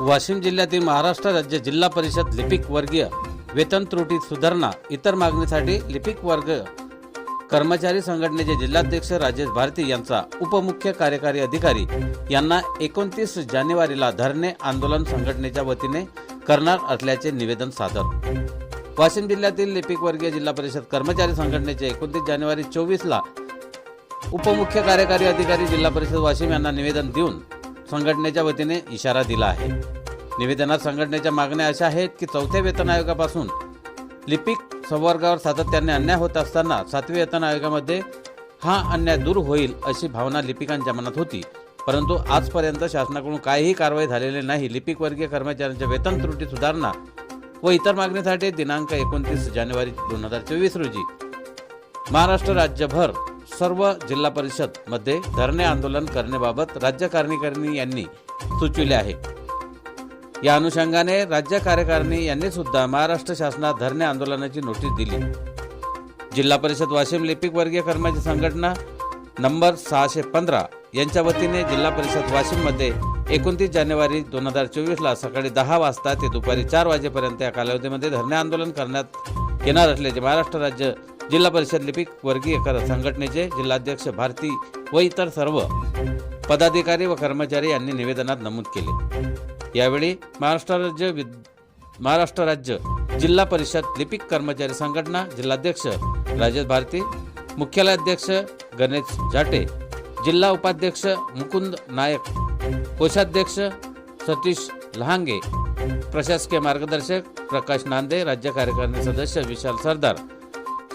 वाशिम जिल्ह्यातील महाराष्ट्र राज्य जिल्हा परिषद लिपिक वर्गीय वेतन त्रुटी सुधारणा इतर मागणीसाठी लिपिक वर्ग कर्मचारी संघटनेचे जिल्हाध्यक्ष राजेश भारती यांचा उपमुख्य कार्यकारी अधिकारी यांना एकोणतीस जानेवारीला धरणे आंदोलन संघटनेच्या वतीने करणार असल्याचे निवेदन सादर. वाशिम जिल्ह्यातील लिपिक वर्गीय जिल्हा परिषद कर्मचारी संघटनेचे एकोणतीस जानेवारी चोवीसला उपमुख्य कार्यकारी अधिकारी जिल्हा परिषद वाशिम यांना निवेदन देऊन संघटनेच्या वतीने इशारा दिला आहे. निवेदनात संघटनेच्या मागण्या अशा आहेत की चौथ्या वेतन आयोगापासून लिपिक संवर्गावर सातत्याने अन्याय होत असताना सातव्या वेतन आयोगामध्ये हा अन्याय दूर होईल अशी भावना लिपिकांच्या मनात होती. परंतु आजपर्यंत शासनाकडून काहीही कारवाई झालेली नाही. लिपिक वर्गीय कर्मचाऱ्यांच्या वेतन त्रुटी सुधारणा व इतर मागणीसाठी दिनांक एकोणतीस जानेवारी दोन हजार चोवीस रोजी महाराष्ट्र राज्यभर सर्व जिल्हा परिषदमध्ये धरणे आंदोलन करण्याबाबत राज्य कार्यकारिणी यांनी सुचविले आहे. या अनुषंगाने राज्य कार्यकारिणी यांनी सुद्धा महाराष्ट्र शासनात धरणे आंदोलनाची नोटीस दिली. जिल्हा परिषद वाशिम लिपिक वर्गीय कर्मचारी संघटना नंबर सहाशे पंधरा यांच्या वतीने जिल्हा परिषद वाशिममध्ये एकोणतीस जानेवारी दोन हजार चोवीसला सकाळी दहा वाजता ते दुपारी चार वाजेपर्यंत या कालावधीमध्ये धरणे आंदोलन करण्यात येणार असल्याचे महाराष्ट्र राज्य जिल्हा परिषद लिपिक वर्गीय कर संघटनेचे जिल्हाध्यक्ष भारती व इतर सर्व पदाधिकारी व कर्मचारी यांनी निवेदनात नमूद केले. यावेळी महाराष्ट्र राज्य विद महाराष्ट्र राज्य जिल्हा परिषद लिपिक कर्मचारी संघटना जिल्हाध्यक्ष राजेश भारती मुख्यालयाध्यक्ष गणेश जाटे जिल्हा उपाध्यक्ष मुकुंद नायक कोषाध्यक्ष सतीश लहांगे प्रशासकीय मार्गदर्शक प्रकाश नांदे राज्य कार्यकारिणी सदस्य विशाल सरदार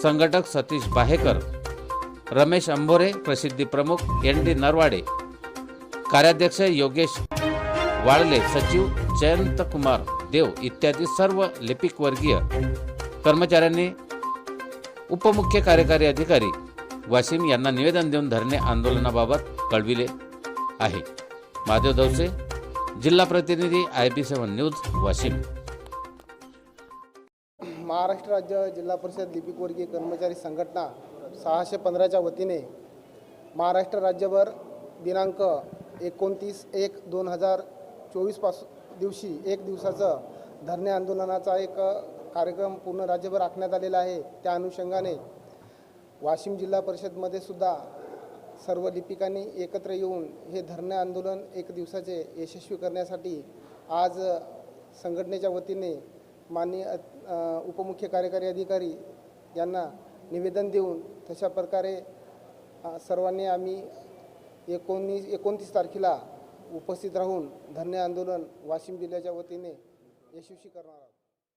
संघटक सतीश बाहेकर रमेश अंभोरे प्रसिद्धी प्रमुख एन डी नरवाडे कार्याध्यक्ष योगेश वाळले सचिव जयंत कुमार देव इत्यादी सर्व लिपिक वर्गीय कर्मचाऱ्यांनी उपमुख्य कार्यकारी अधिकारी वाशिम यांना निवेदन देऊन धरणे आंदोलनाबाबत कळविले आहे. महादेव दौसे जिल्हा प्रतिनिधी I B seven news Washim. Maharashtra राज्य जिल्हा परिषद लिपिकवर्गीय कर्मचारी संघटना सहाशे पंधराच्या वतीने महाराष्ट्र राज्यभर दिनांक एकोणतीस एक दोन हजार चोवीसपासून दिवशी एक दिवसाचं धरणे आंदोलनाचा एक कार्यक्रम पूर्ण राज्यभर आखण्यात आलेला आहे. त्या अनुषंगाने वाशिम जिल्हा परिषदमध्ये सुद्धा सर्व लिपिकांनी एकत्र येऊन हे धरणे आंदोलन एक दिवसाचे यशस्वी करण्यासाठी आज संघटनेच्या वतीने माननीय उपमुख्य कार्यकारी अधिकारी यांना निवेदन देऊन तशा प्रकारे सर्वांनी आम्ही एकोणीस एकोणतीस तारखेला उपस्थित राहून धन्य आंदोलन वाशिम जिल्ह्याच्या वतीने यशस्वी करणार आहोत.